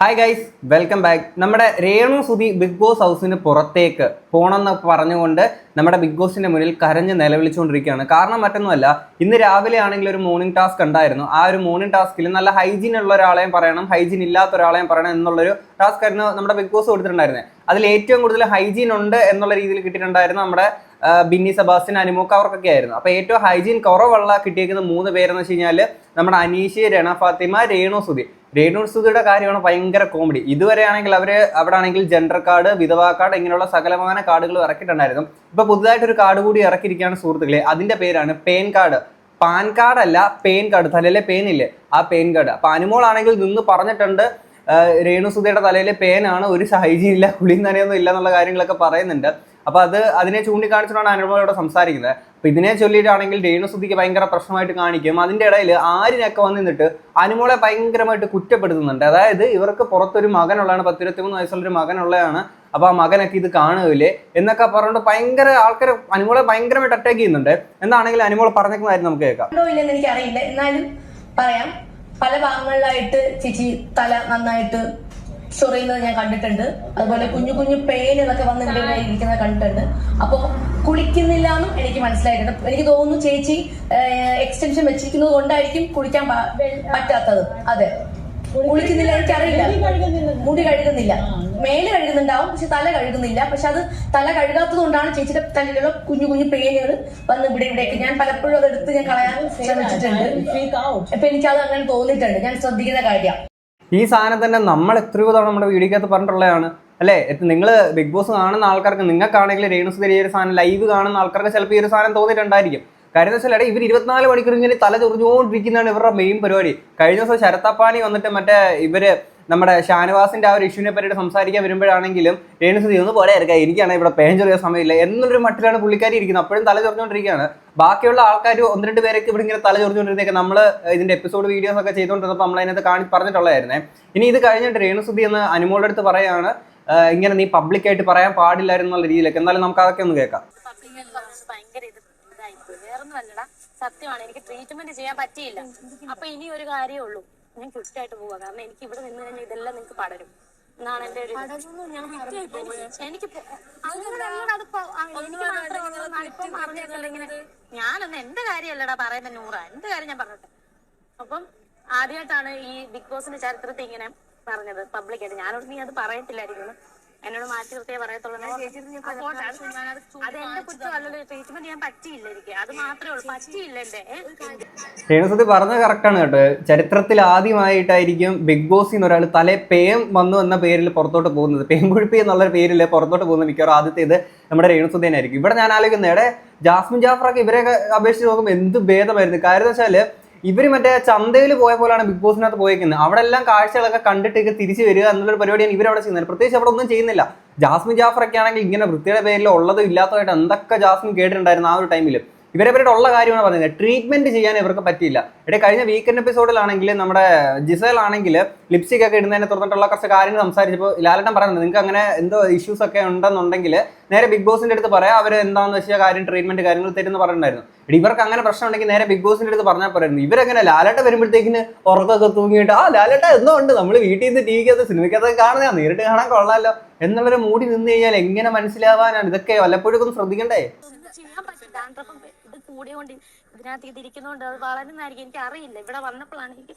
Hi guys welcome back നമ്മുടെ Renu Sudhi big boss ഹൗസിന് പുറത്തേക്ക് പോകണമെന്ന് പറഞ്ഞുകൊണ്ട് നമ്മുടെ ബിഗ് ബോസിന്റെ മുന്നിൽ കരഞ്ഞ് നിലവിളിച്ചുകൊണ്ടിരിക്കുകയാണ്. കാരണം മറ്റൊന്നുമല്ല ഇന്ന് രാവിലെ ആണെങ്കിൽ ഒരു മോർണിംഗ് ടാസ്ക് ഉണ്ടായിരുന്നു. ആ ഒരു മോർണിംഗ് ടാസ്കിൽ നല്ല ഹൈജീൻ ഉള്ള ഒരാളെയും പറയണം ഹൈജീൻ ഇല്ലാത്ത ഒരാളെയും പറയണം എന്നുള്ളൊരു ടാസ്ക് ആയിരുന്നു നമ്മുടെ ബിഗ് ബോസ് കൊടുത്തിട്ടുണ്ടായിരുന്നത് അതിൽ ഏറ്റവും കൂടുതൽ ഹൈജീൻ ഉണ്ട് എന്നുള്ള രീതിയിൽ കിട്ടിയിട്ടുണ്ടായിരുന്നു നമ്മുടെ ബിന്നി സെബാസ്റ്റ്യൻ അനുമോക്ക് അവർക്കൊക്കെ ആയിരുന്നു. അപ്പൊ ഏറ്റവും ഹൈജീൻ കുറവുള്ള കിട്ടിയിരിക്കുന്ന മൂന്ന് പേരെന്ന് വെച്ച് കഴിഞ്ഞാൽ നമ്മുടെ അനീഷ് രണ ഫാത്തിമ രേണു സുധി. രേണു സുധിയുടെ കാര്യമാണ് ഭയങ്കര കോമഡി ഇതുവരെ ആണെങ്കിൽ അവർ അവിടെ ആണെങ്കിൽ ജെൻഡർ കാർഡ് വിധവാ കാർഡ് ഇങ്ങനെയുള്ള സകലമാന കാർഡുകൾ ഇറക്കിയിട്ടുണ്ടായിരുന്നു. ഇപ്പൊ പുതുതായിട്ട് ഒരു കാർഡ് കൂടി ഇറക്കിയിരിക്കുകയാണ് സുഹൃത്തുക്കളെ. അതിന്റെ പേരാണ് പേൻ കാർഡ് പാൻ കാർഡ് അല്ല പേൻ കാർഡ് തലയിലെ പേൻ ഇല്ലേ? ആ പേൻ കാർഡ് അപ്പൊ അനുമോൾ ആണെങ്കിൽ നിന്ന് പറഞ്ഞിട്ടുണ്ട് രേണു രേണുസുധയുടെ തലയിലെ പേനാണ് ഒരു ഹൈജീൻ ഇല്ല കുളിയും നനയൊന്നും ഇല്ല എന്നുള്ള കാര്യങ്ങളൊക്കെ പറയുന്നുണ്ട്. അപ്പൊ അത് അതിനെ ചൂണ്ടിക്കാണിച്ചിട്ടാണ് അനുമോളോട് സംസാരിക്കുന്നത്. അപ്പൊ ഇതിനെ ചൊല്ലിയിട്ടാണെങ്കിൽ രേണുസുദ്ധിക്ക് ഭയങ്കര പ്രശ്നമായിട്ട് കാണിക്കും. അതിന്റെ ഇടയിൽ ആരിനൊക്കെ വന്ന് നിന്നിട്ട് അനുമോളെ ഭയങ്കരമായിട്ട് കുറ്റപ്പെടുത്തുന്നുണ്ട്. അതായത് ഇവർക്ക് പുറത്തൊരു മകനുള്ളതാണ് പത്തിരുപത്തിമൂന്ന് വയസ്സുള്ള ഒരു മകനുള്ളതാണ്. അപ്പൊ ആ മകനൊക്കെ ഇത് കാണുകയില്ലേ എന്നൊക്കെ പറഞ്ഞുകൊണ്ട് ഭയങ്കര ആൾക്കാർ അനുമോളെ ഭയങ്കരമായിട്ട് അറ്റാക്ക് ചെയ്യുന്നുണ്ട്. എന്താണെങ്കിൽ അനുമോൾ പറഞ്ഞേക്കുന്നതായിരുന്നു നമുക്ക് കേൾക്കാം. എനിക്കറിയില്ല. എന്നാലും പറയാം. പല ഭാഗങ്ങളിലായിട്ട് ചേച്ചി തല നന്നായിട്ട് ചൊറിയുന്നത് ഞാൻ കണ്ടിട്ടുണ്ട്. അതുപോലെ കുഞ്ഞു കുഞ്ഞു പെയിൻ എന്നൊക്കെ വന്ന് ഇവിടെ ഇവിടെ ഇരിക്കുന്നത് കണ്ടിട്ടുണ്ട്. അപ്പൊ കുളിക്കുന്നില്ല എന്നും എനിക്ക് മനസ്സിലായിട്ടുണ്ട്. എനിക്ക് തോന്നുന്നു ചേച്ചി എക്സ്റ്റൻഷൻ വെച്ചിരിക്കുന്നത് കൊണ്ടായിരിക്കും കുളിക്കാൻ പറ്റാത്തത്. അതെ. കുളിക്കുന്നില്ല എനിക്കറിയില്ല. മുടി കഴുകുന്നില്ല. മേൽ കഴുകുന്നുണ്ടാവും പക്ഷെ തല കഴുകുന്നില്ല. പക്ഷെ അത് തല കഴുകാത്തത് കൊണ്ടാണ് ചേച്ചിയുടെ തലയിലുള്ള കുഞ്ഞു കുഞ്ഞു പേനുകൾ വന്ന് ഇവിടെ ഇവിടെയൊക്കെ. ഞാൻ പലപ്പോഴും അത് എടുത്ത് ഞാൻ കളയാൻ ശ്രമിച്ചിട്ടുണ്ട്. അപ്പൊ എനിക്കത് അങ്ങനെ തോന്നിയിട്ടുണ്ട്. ഞാൻ ശ്രദ്ധിക്കുന്ന കാര്യം. ഈ സാധനം തന്നെ നമ്മൾ എത്രയോ തവണ നമ്മുടെ വീഡിയോക്കകത്ത് പറഞ്ഞിട്ടുള്ളതാണ്. അല്ലേ? നിങ്ങൾ ബിഗ് ബോസ് കാണുന്ന ആൾക്കാർക്ക് നിങ്ങൾക്കാണെങ്കിൽ രേണുസുധരി ഈ ഒരു സാധനം ലൈവ് കാണുന്ന ആൾക്കാർക്ക് ചിലപ്പോൾ ഈ ഒരു സാധനം തോന്നിയിട്ടുണ്ടായിരിക്കും. എന്ന് വെച്ചാൽ ഇവർ ഇരുപത്തിനാല് മണിക്കൂർ ഇങ്ങനെ തല ചൊറിഞ്ഞുകൊണ്ടിരിക്കുന്നതാണ് ഇവരുടെ മെയിൻ പരിപാടി. കഴിഞ്ഞ ദിവസം ശരത്തപ്പാനി വന്നിട്ട് മറ്റേ ഇവർ നമ്മുടെ ഷാനവാസിന്റെ ആ ഒരു ഇഷ്യൂവിനെ പറ്റി സംസാരിക്കാൻ വരുമ്പോഴാണെങ്കിലും രേണുസുധി ഒന്ന് പോലെ ഇറക്കാം എനിക്കാണ് ഇവിടെ പേൻ ചെറിയ സമയമില്ല. എന്നൊരു മട്ടിലാണ് പുള്ളിക്കാരി ഇരിക്കുന്നത്. അപ്പോഴും തല ചൊറിഞ്ഞുകൊണ്ടിരിക്കുകയാണ്. ബാക്കിയുള്ള ആൾക്കാർ ഒന്ന് രണ്ട് പേരൊക്കെ ഇവിടെ ഇങ്ങനെ തല ചൊറിഞ്ഞുകൊണ്ടിരുന്നേക്കെ നമ്മൾ ഇതിന്റെ എപ്പിസോഡ് വീഡിയോസ് ഒക്കെ ചെയ്തുകൊണ്ടിരുന്നപ്പോൾ നമ്മൾ അതിനകത്ത് കാണി പറഞ്ഞിട്ടുള്ളതായിരുന്നേ. ഇനി ഇത് കഴിഞ്ഞിട്ട് രേണുസുതി എന്ന് അനുമോളുടെ അടുത്ത് പറയാണ് ഇങ്ങനെ നീ പബ്ലിക്കായിട്ട് പറയാൻ പാടില്ലായിരുന്നു എന്നുള്ള രീതിയിലൊക്കെ. എന്നാലും നമുക്ക് അതൊക്കെ ഒന്ന് കേൾക്കാം. സത്യമാണ്. എനിക്ക് ട്രീറ്റ്മെന്റ് ചെയ്യാൻ പറ്റിയില്ല. അപ്പൊ ഇനി ഒരു കാര്യമേ ഉള്ളൂ. ഞാൻ ക്വിറ്റായിട്ട് പോവാ. കാരണം എനിക്ക് ഇവിടെ നിന്ന് കഴിഞ്ഞാൽ ഇതെല്ലാം നിങ്ങൾക്ക് പടരും. എന്നാണ് എന്റെ ഒരു. എനിക്ക് ഞാനൊന്ന് എന്റെ കാര്യമല്ലടാ പറയുന്ന നൂറ. എന്റെ കാര്യം ഞാൻ പറഞ്ഞിട്ട്? അപ്പം ആദ്യമായിട്ടാണ് ഈ ബിഗ് ബോസിന്റെ ചരിത്രത്തെ ഇങ്ങനെ പറഞ്ഞത് പബ്ലിക്കായിട്ട് ഞാനോട് നീ അത് പറയത്തില്ലായിരിക്കുന്നു എന്നോട് മാറ്റി നിർത്തിയേ പറയത്തുള്ളൂ. അതെന്റെ അത് എന്റെ കുറ്റമല്ലല്ലോ ട്രീറ്റ്മെന്റ് ചെയ്യാൻ പറ്റിയില്ല എനിക്ക്. അത് മാത്രമേ ഉള്ളൂ. പറ്റിയില്ല എന്റെ. ഏ? പറഞ്ഞ പറഞ്ഞത് കറക്റ്റാണ് കേട്ടോ. ചരിത്രത്തിൽ ആദ്യമായിട്ടായിരിക്കും ബിഗ് ബോസിൽ നിന്ന് ഒരാൾ തല പേം വന്നു എന്ന പേരിൽ പുറത്തോട്ട് പോകുന്നത്. പേംകുഴിപ്പി എന്നുള്ള പേരിൽ പുറത്തോട്ട് പോകുന്ന മിക്കവാറും ആദ്യത്തേത് നമ്മുടെ രേണുസുദ്ധേനായിരിക്കും ഇവിടെ ഞാൻ ആലോചിക്കുന്നത് എടെ ജാസ്മിൻ ജാഫറൊക്കെ ഇവരെയൊക്കെ അപേക്ഷിച്ച് നോക്കുമ്പോൾ എന്ത് ഭേദമായിരുന്നു? കാര്യം എന്ന് വെച്ചാൽ ഇവർ മറ്റേ ചന്തയിൽ പോയ പോലെയാണ് ബിഗ് ബോസിനകത്ത് പോയേക്കുന്നത്. അവിടെ എല്ലാം കാഴ്ചകളൊക്കെ കണ്ടിട്ട് തിരിച്ചു വരിക എന്നുള്ളൊരു പരിപാടിയാണ് ഇവരവിടെ ചെയ്യുന്നത്. പ്രത്യേകിച്ച് അവിടെ ഒന്നും ചെയ്യുന്നില്ല. ജാസ്മിൻ ജാഫറൊക്കെ ആണെങ്കിൽ ഇങ്ങനെ വൃത്തിയുടെ പേരിൽ ഉള്ളതും ഇല്ലാത്തതായിട്ട് എന്തൊക്കെ ജാസ്മിൻ കേട്ടിട്ടുണ്ടായിരുന്നു ആ ഒരു ടൈമിൽ ഇവരെ ഇവരുടെ ഉള്ള കാര്യമാണ് പറയുന്നത്. ട്രീറ്റ്മെന്റ് ചെയ്യാൻ ഇവർക്ക് പറ്റിയില്ല. ഇവിടെ കഴിഞ്ഞ വീക്കെൻഡ് എപ്പിസോഡിലാണെങ്കിൽ നമ്മുടെ ജിസേൽ ആണെങ്കിൽ ലിപ്സ്റ്റിക് ഒക്കെ ഇടുന്നതിനെ തുറന്നിട്ടുള്ള കുറച്ച് കാര്യങ്ങൾ സംസാരിച്ചപ്പോൾ ലാലട്ടൻ പറയുന്നത് നിങ്ങൾക്ക് അങ്ങനെ എന്തോ ഇഷ്യൂസ് ഒക്കെ ഉണ്ടെന്നുണ്ടെങ്കിൽ നേരെ ബിഗ് ബോസിന്റെ അടുത്ത് പറയാം. അവർ എന്താണെന്ന് വെച്ചാൽ കാര്യം ട്രീറ്റ്മെന്റ് കാര്യങ്ങൾ തരുമെന്ന് പറഞ്ഞിട്ടുണ്ടായിരുന്നു. ഇവർക്ക് അങ്ങനെ പ്രശ്നം ഉണ്ടെങ്കിൽ നേരെ ബിഗ് ബോസിന്റെ അടുത്ത് പറഞ്ഞാൽ പോരായിരുന്നു. ഇവരെങ്ങനെ ലാലട്ട വരുമ്പോഴത്തേക്കിന് ഉറക്കൊക്കെ തൂങ്ങിയിട്ട് ആ ലാലട്ട എന്തോ ഉണ്ട്? നമ്മൾ വീട്ടിൽ നിന്ന് ടി വിക്കകത്ത് സിനിമയ്ക്കകത്ത് കാണുന്നതാ നേരിട്ട് കാണാൻ കൊള്ളാമല്ലോ എന്നുള്ളൊരു മൂടി നിന്ന് കഴിഞ്ഞാൽ എങ്ങനെ മനസ്സിലാവാനാണ്? ഇതൊക്കെ വല്ലപ്പോഴും ഒന്ന് ശ്രദ്ധിക്കണ്ടേ? കൂടിയോണ്ട് ഇതിനകത്ത് ഇതിരിക്കുന്നോണ്ട് അത് വളരുന്നതായിരിക്കും. എനിക്ക് അറിയില്ല ഇവിടെ വന്നപ്പോഴാണ് എനിക്ക്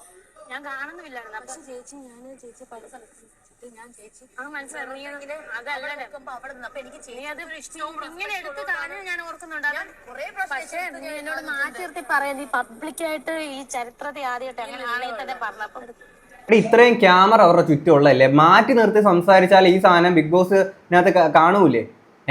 ഞാൻ കാണുന്നില്ലായിരുന്നു പക്ഷെ ചേച്ചി ഞാൻ ചേച്ചി പല സ്ഥലത്ത് ഞാൻ ചേച്ചി ആ മനസ്സിലായി. നീ ആണെങ്കിൽ അതല്ല. അപ്പൊ എനിക്ക് നീ അത് ഇങ്ങനെ എടുത്ത് കളഞ്ഞ് ഞാൻ ഓർക്കുന്നുണ്ട്. അത് പക്ഷേ നീ എന്നോട് മാറ്റി നിർത്തി പറയാം. ഈ പബ്ലിക്കായിട്ട് ഈ ചരിത്രത്തെ ആദ്യമായിട്ട് അങ്ങനെ ആണെങ്കിൽ തന്നെ പറഞ്ഞു അപ്പം എടി ഇത്രയും ക്യാമറ അവരുടെ ചുറ്റുമുള്ളതല്ലേ മാറ്റി നിർത്തി സംസാരിച്ചാൽ ഈ സാധനം ബിഗ് ബോസിനകത്ത് കാ- കാണൂലേ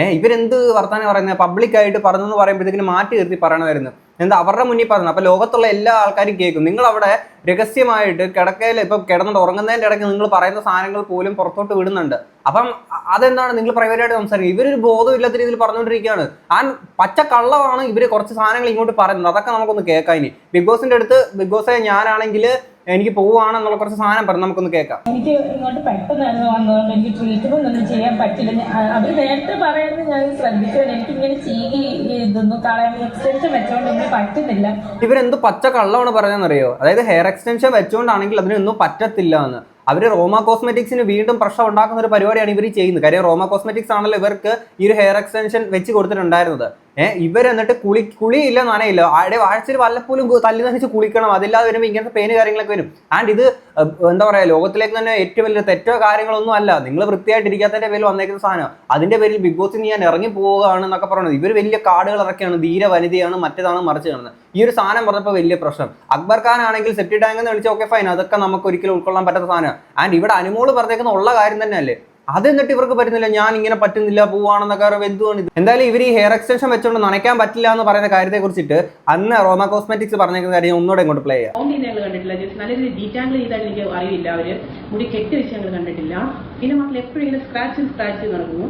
ഏഹ് ഇവരെന്ത് വർത്താനം പറയുന്നത് പബ്ലിക്കായിട്ട് പറഞ്ഞെന്ന് പറയുമ്പോഴത്തേക്കിന് മാറ്റി നിർത്തി പറയണമായിരുന്നു. എന്താ അവരുടെ മുന്നിൽ പറഞ്ഞു അപ്പൊ ലോകത്തുള്ള എല്ലാ ആൾക്കാരും കേൾക്കും. നിങ്ങൾ അവിടെ രഹസ്യമായിട്ട് കിടക്കയിൽ ഇപ്പൊ കിടന്നുണ്ട്. ഉറങ്ങുന്നതിന്റെ ഇടയ്ക്ക് നിങ്ങൾ പറയുന്ന സാധനങ്ങൾ പോലും പുറത്തോട്ട് വിടുന്നുണ്ട്. അപ്പം അതെന്താണ് നിങ്ങൾ പ്രൈവറ്റായിട്ട് സംസാരിക്കും ഇവരൊരു ബോധം ഇല്ലാത്ത രീതിയിൽ പറഞ്ഞുകൊണ്ടിരിക്കുകയാണ്. ആ പച്ച കള്ളമാണ് ഇവർ കുറച്ച് സാധനങ്ങൾ ഇങ്ങോട്ട് പറയുന്നത്. അതൊക്കെ നമുക്കൊന്ന് കേൾക്കാം ഇനി. ബിഗ് ബോസിന്റെ അടുത്ത് ബിഗ് ബോസെ ഞാനാണെങ്കിൽ എനിക്ക് പോവുകയാണെന്നുള്ള കുറച്ച് സാധനം പറഞ്ഞു നമുക്കൊന്ന് കേൾക്കാം. എനിക്ക് ഇങ്ങോട്ട് പെട്ടെന്നായിരുന്നു വന്നതുകൊണ്ട് എനിക്ക് ട്രീറ്റ്മെന്റ് ഒന്നും ചെയ്യാൻ പറ്റില്ല. അവർ നേരത്തെ പറയുന്നത് ഞാൻ ശ്രദ്ധിച്ചു എനിക്ക് ഇങ്ങനെ ചീകി ഇതൊന്നും കളയാൻ എക്സ്റ്റൻഷൻ വെച്ചോണ്ട് ഒന്നും പറ്റുന്നില്ല. ഇവരെന്ത് പച്ച കള്ളമാണ് പറഞ്ഞതെന്നറിയോ അതായത് ഹെയർ എക്സ്റ്റൻഷൻ വെച്ചുകൊണ്ടാണെങ്കിൽ അതിനൊന്നും പറ്റത്തില്ല എന്ന് അവർ റോമ കോസ്മെറ്റിക്സിന് വീണ്ടും പ്രശ്നം ഉണ്ടാക്കുന്ന ഒരു പരിപാടിയാണ് ഇവർ ചെയ്യുന്നത്. കാര്യം റോമ കോസ്മെറ്റിക്സ് ആണല്ലോ ഇവർക്ക് ഈ ഒരു ഹെയർ എക്സ്റ്റൻഷൻ വെച്ച് കൊടുത്തിട്ടുണ്ടായിരുന്നത്. ഏഹ് ഇവർ എന്നിട്ട് കുളി കുളിയില്ല നനയില്ല അവിടെ ആഴ്ചയിൽ വല്ലപ്പോലും തല്ലി നശിച്ച് കുളിക്കണം. അതില്ലാതെ വരുമ്പോൾ ഇങ്ങനത്തെ പെയിന് കാര്യങ്ങളൊക്കെ വരും. ആൻഡ് ഇത് എന്താ പറയാ ലോകത്തിലേക്ക് തന്നെ ഏറ്റവും വലിയ തെറ്റോ കാര്യങ്ങളൊന്നും അല്ല. നിങ്ങൾ വൃത്തിയായിട്ട് ഇരിക്കാത്തതിന്റെ പേരിൽ വന്നേക്കുന്ന സാധനം അതിന്റെ പേരിൽ ബിഗ് ബോസിൽ ഞാൻ ഇറങ്ങി പോവുകയാണ് എന്നൊക്കെ പറയുന്നത് ഇവർ വലിയ കാർഡുകൾ ഇറക്കിയാണ് ധീര വനിതയാണ് മറ്റേതാണ് മറിച്ച് കാണുന്നത്. ഈ ഒരു സാധനം പറഞ്ഞപ്പോൾ വലിയ പ്രശ്നം. അക്ബർ ഖാൻ ആണെങ്കിൽ സെപ്റ്റി ടാങ്ക് എന്ന് വിളിച്ചാൽ ഓക്കെ ഫൈൻ അതൊക്കെ നമുക്ക് ഒരിക്കലും ഉൾക്കൊള്ളാൻ പറ്റാത്ത സാധനം ആൻഡ് ഇവിടെ അനുമോൾ പറഞ്ഞേക്കുന്ന ഉള്ള കാര്യം തന്നെയല്ലേ? അത് എന്നിട്ട് ഇവർക്ക് പറ്റുന്നില്ല ഞാൻ ഇങ്ങനെ പറ്റുന്നില്ല പോവാണെന്നൊക്കെ പറയുമ്പോൾ എന്തുകൊണ്ട്? എന്തായാലും ഇവർ ഈ ഹെയർ എക്സ്റ്റൻഷൻ വെച്ചുകൊണ്ട് നനയ്ക്കാൻ പറ്റില്ല എന്ന് പറയുന്ന കാര്യത്തെ കുറിച്ചിട്ട് അന്ന് റോമ കോസ്മെറ്റിക്സ് പറഞ്ഞ കാര്യം ഒന്നുകൂടെ ഇങ്ങോട്ട് പ്ലേ ചെയ്യാം. കണ്ടിട്ടില്ല നല്ല രീതിയിൽ ഡീറ്റാങ്കിൾ ചെയ്താൽ എനിക്ക് അവർ. മുടി കെട്ടി വെച്ച് കണ്ടിട്ടില്ല. പിന്നെ മക്കൾ എപ്പോഴും ഇങ്ങനെ സ്ക്രാച്ച് സ്ക്രാച്ച് നടക്കുന്നു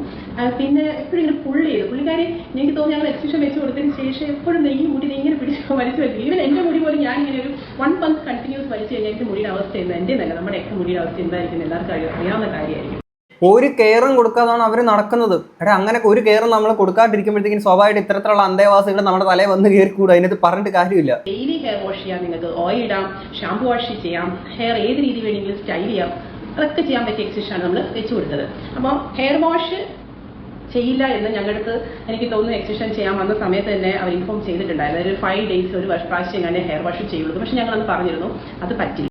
പിന്നെ എപ്പോഴും ഇങ്ങനെ പുള്ളി ചെയ്തു പുള്ളിക്കാരി എനിക്ക് തോന്നുന്നു ഞങ്ങൾ എക്സിബിഷൻ വെച്ച് കൊടുത്തതിന് ശേഷം എപ്പോഴും നെയ്യ് മുടി ഇങ്ങനെ പിടിച്ച് വലിച്ചു വെക്കും ഈവൻ എന്റെ മുടി പോലും ഞാൻ ഇങ്ങനെ ഒരു വൺ മന്ത് കണ്ടിന്യൂസ് വലിച്ചു കഴിഞ്ഞാൽ എന്റെ മുടിയുടെ അവസ്ഥ എന്താ? എന്റെ നല്ല നമ്മുടെ ഒക്കെ മുടിയുടെ അവസ്ഥ എന്തായിരിക്കും എല്ലാവർക്കും അറിയാവുന്ന കാര്യമായിരിക്കും. ഒരു കെയറും കൊടുക്കാതാണ് അവർ നടക്കുന്നത്. എടാ അങ്ങനെ ഒരു കെയറും നമ്മൾ കൊടുക്കാണ്ടിരിക്കുമ്പോഴത്തേക്കും സ്വാഭാവികമായിട്ട് ഇത്തരത്തിലുള്ള അന്തേവാസികൾ നമ്മുടെ തലയിൽ വന്ന് കയറി കൂടും അതിനകത്ത് പറഞ്ഞിട്ട് കാര്യമില്ല. ഡെയിലി ഹെയർ വാഷ് ചെയ്യാം നിങ്ങൾക്ക് ഓയിൽ ഇടാം ഷാമ്പു വാഷ് ചെയ്യാം ഹെയർ ഏത് രീതി വേണമെങ്കിലും സ്റ്റൈൽ ചെയ്യാം അതൊക്കെ ചെയ്യാൻ പറ്റിയ ആണ് നമ്മൾ വെച്ചു കൊടുത്തത്. അപ്പം ഹെയർ വാഷ് ചെയ്യില്ല എന്ന് ഞങ്ങളുടെ അടുത്ത് എനിക്ക് തോന്നുന്നു എക്സിഷൻ ചെയ്യാൻ വന്ന സമയത്ത് തന്നെ അവർ ഇൻഫോം ചെയ്തിട്ടുണ്ടായിരുന്നു. ഒരു ഫൈവ് ഡേയ്സ് ഒരു പ്രാവശ്യം ഞാൻ ഹെയർ വാഷ് ചെയ്യുള്ളൂ പക്ഷെ ഞങ്ങൾ അന്ന് പറഞ്ഞിരുന്നു. അത് പറ്റില്ല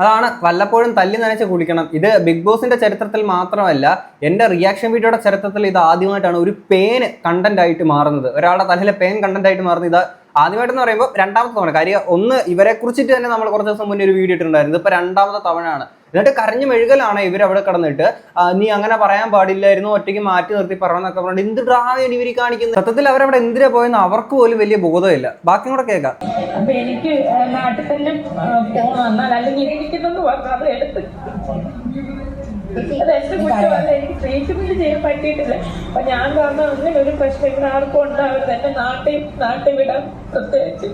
അതാണ് വല്ലപ്പോഴും തല്ലി നനച്ച് കുളിക്കണം. ഇത് ബിഗ് ബോസിന്റെ ചരിത്രത്തിൽ മാത്രമല്ല എന്റെ റിയാക്ഷൻ വീഡിയോയുടെ ചരിത്രത്തിൽ ഇത് ആദ്യമായിട്ടാണ് ഒരു പേൻ കണ്ടന്റ് ആയിട്ട് മാറുന്നത്. ഒരാളുടെ തലയിലെ പേൻ കണ്ടന്റ് ആയിട്ട് മാറുന്നത് ഇത് ആദ്യമായിട്ടെന്ന് പറയുമ്പോൾ രണ്ടാമത്തെ തവണ. കാര്യം ഒന്ന് ഇവരെ കുറിച്ചിട്ട് തന്നെ നമ്മൾ കുറച്ച് ദിവസം മുന്നേ ഒരു വീഡിയോ ഇട്ടിട്ടുണ്ടായിരുന്നു. ഇതിപ്പോ രണ്ടാമത്തെ തവണയാണ്. എന്നിട്ട് കരഞ്ഞു മെഴുകലാണ് ഇവർ അവിടെ കിടന്നിട്ട്. നീ അങ്ങനെ പറയാൻ പാടില്ലായിരുന്നു ഒറ്റയ്ക്ക് മാറ്റി നിർത്തി പറഞ്ഞൊക്കെ പറഞ്ഞിട്ട് എന്ത് ഡ്രാമയാണ് ഇവർ കാണിക്കുന്നത് സത്യത്തിൽ അവരവിടെ എന്തിനാ പോയെന്ന് അവർക്ക് പോലും വലിയ ബോധമില്ല. ബാക്കി കൂടെ കേൾക്കാം. എനിക്ക് നാട്ടിൽ തന്നെ എനിക്ക് ട്രീറ്റ്മെന്റ് ചെയ്യാൻ പറ്റിയിട്ടില്ല. അപ്പൊ ഞാൻ കാരണം അങ്ങനെ ഒരു പ്രശ്നം ഇവിടെ ആർക്കും ഉണ്ടാവരുത്. എന്റെ നാട്ടിൽ നാട്ടിൽ വിടാൻ പ്രത്യേകിച്ച്.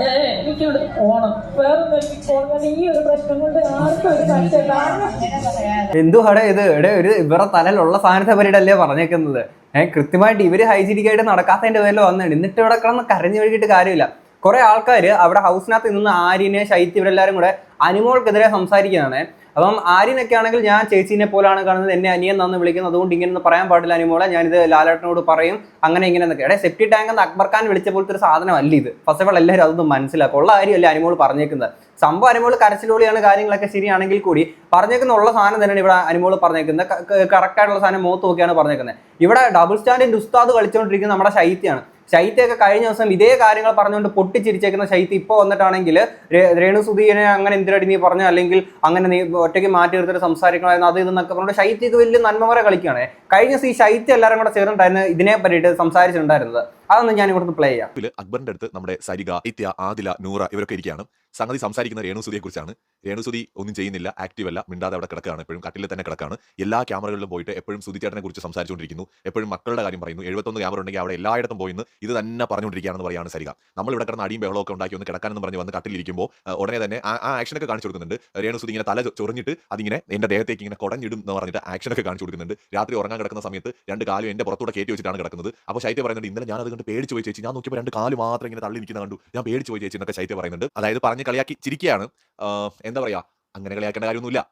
ഞാൻ എനിക്ക് ഇവിടെ പോണം വേറെ എനിക്ക് പോകണം ഈ ഒരു പ്രശ്നം കൊണ്ട് ആർക്കും ഒരു പ്രശ്നം എന്തുവാടെ ഇത് ഇവിടെ ഒരു ഇവരുടെ തലയിലുള്ള സാധനത്തെ പരിടല്ലേ പറഞ്ഞേക്കുന്നത്? ഏഹ് കൃത്യമായിട്ട് ഇവർ ഹൈജീനിക് ആയിട്ട് നടക്കാത്തതിന്റെ പേരിൽ വന്നിട്ട് എന്നിട്ട് ഇവിടെ കിടന്ന് കരഞ്ഞു ഒഴുകിയിട്ട് കാര്യമില്ല. കുറെ ആൾക്കാർ അവിടെ ഹൗസിനകത്ത് നിന്ന് ആര്യനെ ശൈത്യ ഇവരെല്ലാവരും കൂടെ അനുമോൾക്കെതിരെ സംസാരിക്കുന്നതാണ് അപ്പം ആര്യനൊക്കെ ആണെങ്കിൽ ഞാൻ ചേച്ചീനെ പോലാണ് കാണുന്നത് എന്നെ അനിയൻ നന്ന് വിളിക്കുന്നത് അതുകൊണ്ട് ഇങ്ങനെ പറയാൻ പാടില്ല അനുമോളെ ഞാനിത് ലാലേട്ടനോട് പറയും അങ്ങനെ ഇങ്ങനെ എന്നൊക്കെ എടേ സെപ്റ്റി ടാങ്ക് എന്ന് അക്ബർ ഖാൻ വിളിച്ച പോലത്തെ ഒരു സാധനമല്ല ഇത്. ഫസ്റ്റ് ഓഫ് ഓൾ എല്ലാവരും അതൊന്നും മനസ്സിലാക്കും. ഉള്ള കാര്യമല്ല അനുമോൾ പറഞ്ഞേക്കുന്നത്? സംഭവം അനുമോൾ കരച്ചിലോളിയാണ് കാര്യങ്ങളൊക്കെ ശരിയാണെങ്കിൽ കൂടി പറഞ്ഞേക്കുന്ന ഉള്ള സാധനം തന്നെയാണ് ഇവിടെ അനുമോൾ പറഞ്ഞേക്കുന്നത്. കറക്റ്റായിട്ടുള്ള സാധനം മുഖത്ത് നോക്കിയാണ് പറഞ്ഞേക്കുന്നത്. ഇവിടെ ഡബിൾ സ്റ്റാൻഡിന്റെ ഉസ്താദ് കളിച്ചുകൊണ്ടിരിക്കുന്നത് നമ്മുടെ ശൈത്യാണ് ശൈത്യൊക്കെ കഴിഞ്ഞ ദിവസം ഇതേ കാര്യങ്ങൾ പറഞ്ഞുകൊണ്ട് പൊട്ടിച്ചിരിച്ചേക്കുന്ന ശൈത്യം ഇപ്പോൾ വന്നിട്ടാണെങ്കിൽ രേണു സുധീനെ അങ്ങനെ എന്തിനടി നീ പറഞ്ഞു? അല്ലെങ്കിൽ അങ്ങനെ നീ ഒറ്റയ്ക്ക് മാറ്റി എടുത്തിട്ട് സംസാരിക്കണമായിരുന്നു അത് ഇതെന്നൊക്കെ പറഞ്ഞു ശൈത്യക്ക് വലിയ നന്മവരെ കളിക്കുകയാണ്. കഴിഞ്ഞ ദിവസം ഈ ശൈത്യം എല്ലാവരും കൂടെ ചേർന്നിട്ടായിരുന്നു ഇതിനെ പറ്റിയിട്ട് സംസാരിച്ചിട്ടുണ്ടായിരുന്നത്. അതൊന്നും ഞാൻ ഇവിടുന്ന് പ്ലേ ചെയ്യാം. അക്ബറിന്റെ അടുത്ത് നമ്മുടെ സരിഗ ഇത്യ ആദില നൂറ ഇവരൊക്കെ ഇരിക്കുകയാണ്. സംഗതി സംസാരിക്കുന്ന രേണുസുതിയെ കുറിച്ചാണ് രേണുസുതി ഒന്നും ചെയ്യുന്നില്ല ആക്റ്റീവ് അല്ല മിണ്ടാതെ അവിടെ കിടക്കുകയാണ് എപ്പോഴും കട്ടിലിൽ തന്നെ കിടക്കുകയാണ്. എല്ലാ ക്യാമറകളിലും പോയിട്ട് എപ്പോഴും സുതിച്ചേട്ടനെ കുറിച്ച് സംസാരിച്ചുകൊണ്ടിരിക്കുന്നു. എപ്പോഴും മക്കളുടെ കാര്യം പറയുന്നു. എഴുപത്തൊന്ന് ക്യാമറ ഉണ്ടെങ്കിൽ അവിടെ എല്ലായിടത്തും പോയിന്ന് ഇത് തന്നെ പറഞ്ഞുകൊണ്ടിരിക്കുകയാണെന്ന് പറയാണ് സരിക നമ്മൾ ഇവിടെ കിടന്ന് അടിയും ബഹളമൊക്കെ ഉണ്ടാക്കി ഒന്ന് കിടക്കാനെന്ന് പറഞ്ഞ് വന്ന് കട്ടിലിരിക്കുമ്പോൾ ഉടനെ തന്നെ ആ ആ ആക്ഷനൊക്കെ കാണിച്ചു കൊടുക്കുന്നുണ്ട്. രേണുസുതി ഇങ്ങനെ തല ചൊറിഞ്ഞിട്ട് അതിങ്ങനെ എന്റെ ദേഹത്തേക്ക് ഇങ്ങനെ കുടഞ്ഞിടും എന്ന് പറഞ്ഞിട്ട് ആക്ഷനൊക്കെ കാണിച്ചു കൊടുക്കുന്നുണ്ട്. രാത്രി ഉറങ്ങാൻ കിടക്കുന്ന സമയത്ത് രണ്ട് കാലും എന്റെ പുറത്തൂടെ കയറ്റി വെച്ചിട്ടാണ് കിടക്കുന്നത്. അപ്പോൾ ശൈത്യ പറയുന്നുണ്ട് ഇന്നലെ ഞാൻ അത് കണ്ട് പേടിച്ച് പോയി ചേച്ചി. ഞാൻ നോക്കിയപ്പോൾ രണ്ട് കാൽ മാത്രം ഇങ്ങനെ തള്ളി നിൽക്കുന്ന കണ്ടു. ഞാൻ പേടിച്ച് പോയി ചേച്ചി എന്നൊക്കെ ശൈത്യ പറയുന്നുണ്ട്. അതായത് പറഞ്ഞ് കളിയാക്കി ചിരിക്കുകയാണ്. എന്താ പറയാ? അങ്ങനെ കളിയാക്കേണ്ട കാര്യമൊന്നുമില്ല.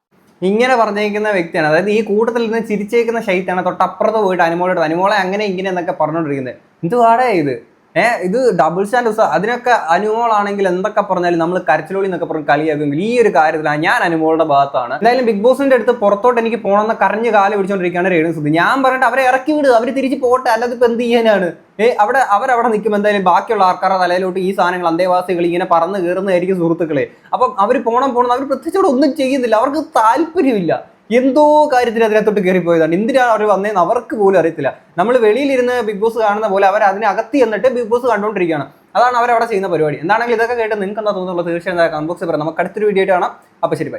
ഇങ്ങനെ പറഞ്ഞേക്കുന്ന വ്യക്തിയാണ്. അതായത് ഈ കൂട്ടത്തിൽ നിന്ന് ചിരിച്ചേക്കുന്ന ശൈത്യാണ് തൊട്ടപ്പുറത്ത് പോയിട്ട് അനുമോളോട് അനുമോളെ അങ്ങനെ ഇങ്ങനെ എന്നൊക്കെ പറഞ്ഞുകൊണ്ടിരിക്കുന്നത്. എന്തുവാടേ ഇത്? ഏഹ് ഇത് ഡബിൾ സ്റ്റാൻഡ് ഉസ അതിനൊക്കെ അനുമോളാണെങ്കിൽ എന്തൊക്കെ പറഞ്ഞാലും നമ്മൾ കരച്ചിലോളി എന്നൊക്കെ പറഞ്ഞ് കളിയാക്കുമെങ്കിൽ ഈ ഒരു കാര്യത്തിലാണ് ഞാൻ അനുമോളുടെ ഭാഗത്താണ്. എന്തായാലും ബിഗ് ബോസിന്റെ അടുത്ത് പുറത്തോട്ട് എനിക്ക് പോകണമെന്ന് കരഞ്ഞ് കാൽ പിടിച്ചോണ്ടിരിക്കുകയാണ് രേണു സുധി. ഞാൻ പറഞ്ഞിട്ട് അവരെ ഇറക്കി വിടുക അവർ തിരിച്ച് പോട്ടെ അല്ലാതെ ഇപ്പൊ എന്ത് ചെയ്യാനാണ്? ഏഹ് അവിടെ അവരവിടെ നിൽക്കും എന്തായാലും ബാക്കിയുള്ള ആൾക്കാരുടെ തലയിലോട്ട് ഈ സാധനങ്ങൾ അന്തേവാസികൾ ഇങ്ങനെ പറന്ന് കയറുന്നതായിരിക്കും സുഹൃത്തുക്കളെ. അപ്പം അവർ പോണം പോണം അവർ പ്രത്യേകിച്ച് ഒന്നും ചെയ്യുന്നില്ല. അവർക്ക് താല്പര്യമില്ല. എന്തോ കാര്യത്തിൽ അതിനകത്തോട്ട് കയറിപ്പോയതാണ്. എന്തിനാണ് അവർ വന്നതെന്ന് അവർക്ക് പോലും അറിയത്തില്ല. നമ്മൾ വെളിയിലിരുന്ന് ബിഗ് ബോസ് കാണുന്ന പോലെ അവർ അതിനകത്ത് എന്നിട്ട് ബിഗ് ബോസ് കണ്ടുകൊണ്ടിരിക്കുകയാണ് അതാണ് അവർ അവിടെ ചെയ്യുന്ന പരിപാടി. എന്താണെങ്കിലും ഇതൊക്കെ കേട്ട് നിങ്ങൾക്ക് എന്താ തോന്നുന്നുള്ളത് തീർച്ചയായും കമന്റ് ബോക്സിൽ പറയാം. നമുക്ക് അടുത്തൊരു വീഡിയോ ആയിട്ട് കാണാം. അപ്പോൾ ശരി ബൈ